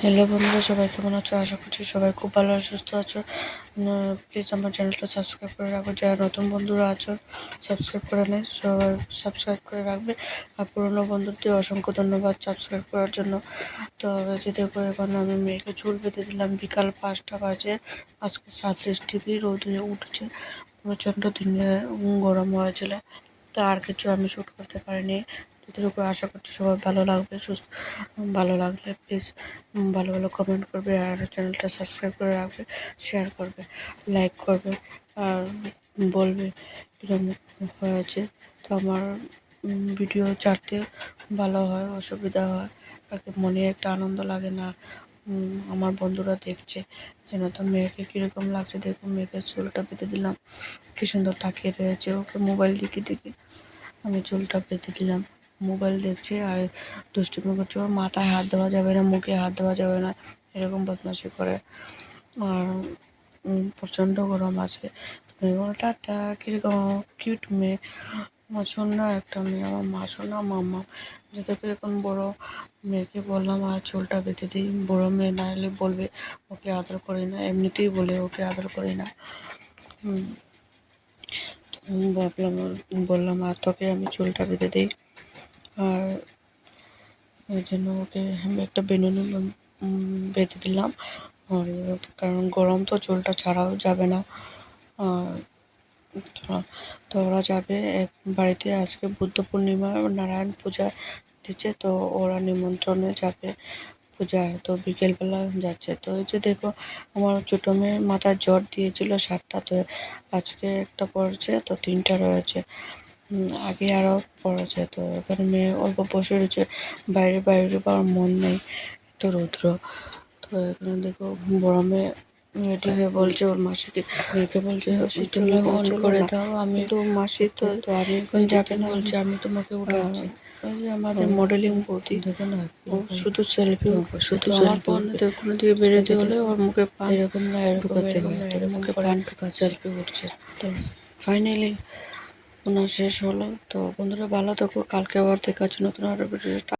Hello বন্ধুরা, সবাই কেমন আছো? আশা করছি সবাই খুব ভালো সুস্থ আছো। প্লিজ আমার চ্যানেলটা সাবস্ক্রাইব করে রাখো। যারা নতুন বন্ধুরা আছো সাবস্ক্রাইব করে নেয় সবাই সাবস্ক্রাইব করে রাখবে। আর পুরনো বন্ধুদের অসংখ্য ধন্যবাদ সাবস্ক্রাইব করার জন্য। তো যে দেখো, এখন আমি মেয়েকে চুল বেঁধে দিলাম। বিকাল পাঁচটা বাজে। আজকে সাতত্রিশ ডিগ্রি, রোদে উঠছে। প্রচণ্ড দিনে গরম হয়েছিল। তো আর কিছু আমি শ্যুট করতে পারিনি। যতটুকু আশা করছি সবাই ভালো লাগবে, সুস্থ ভালো লাগলে প্লিজ ভালো ভালো কমেন্ট করবে আর চ্যানেলটা সাবস্ক্রাইব করে রাখবে শেয়ার করবে লাইক করবে আর বলবে কীরকম হয়েছে। তো আমার ভিডিও ছাড়তে ভালো হয়, অসুবিধা হয় মনে একটা আনন্দ লাগে না আমার বন্ধুরা দেখছে, যেন তো মেয়েকে কীরকম লাগছে দেখুন মেয়েকে চুলটা পেতে দিলাম, কী সুন্দর তাকিয়ে রয়েছে, ওকে মোবাইল দেখে দেখে আমি চুলটা পেতে দিলাম। মোবাইল দেখছে আর দুষ্টুমি করছে। ওর মাথায় হাত দেওয়া যাবে না, মুখে হাত দেওয়া যাবে না, এরকম বদমাশি করে। আর প্রচণ্ড গরম আছে। মেয়েটা একটা কীরকম কিউট মেয়ে। আমার শোনা একটা মেয়ে, আমার মা শোনা মামা। যাতে এখন বড় মেয়েকে বললাম, আর চুলটা বেঁধে দিই। বড়ো মেয়ে না এলে বলবে, ওকে আদর করি না। এমনিতেই বলে, ওকে আদর করি না। ভাবলাম, বললাম, আর তোকে আমি চুলটা বেঁধে দিই? আর এই জন্য ওকে আমি একটা বেনুনি বেঁধে দিলাম। আর কারণ গরম তো, চুলটা ছাড়াও যাবে না। তো ওরা যাবে এক বাড়িতে আজকে বুদ্ধ পূর্ণিমা, নারায়ণ পূজা দিচ্ছে, তো ওরা নিমন্ত্রণে যাবে পূজায়। তো বিকেলবেলা যাচ্ছে। তো এই যে দেখো, আমার ছোটো মেয়ের মাথায় জ্বর দিয়েছিল সাতটা তো আজকে একটা পড়েছে, তো তিনটা রয়েছে। আগে আরও পড়েছে তো এখানে মেয়ে অল্প বসে রয়েছে। বাইরে বাইরে পাওয়ার মন নেই তো রৌদ্র। তো এখানে দেখো বড় মেয়ে রেডি হয়ে বলছে ওর মাসিকে। মেয়েকে বলছে সিস্টেমে অন করে দাও। আমি তো মাসি তো তো আমি যাকে না বলছে আমি তোমাকে উঠাচ্ছি। ওই যে আমাদের মডেলিং বৌদি। দেখো না শুধু সেলফি শুধু সেলফি কোনো দিকে বেরোতে হলে ওর মুখে পান এরকম না এরকম এরকম মুখে পান সেলফি উঠছে। তো ফাইনালি ওনার শেষ হলো। তো বন্ধুরা ভালো থাকো কালকে আবার দেখার জন্য নতুন আরও ভিডিও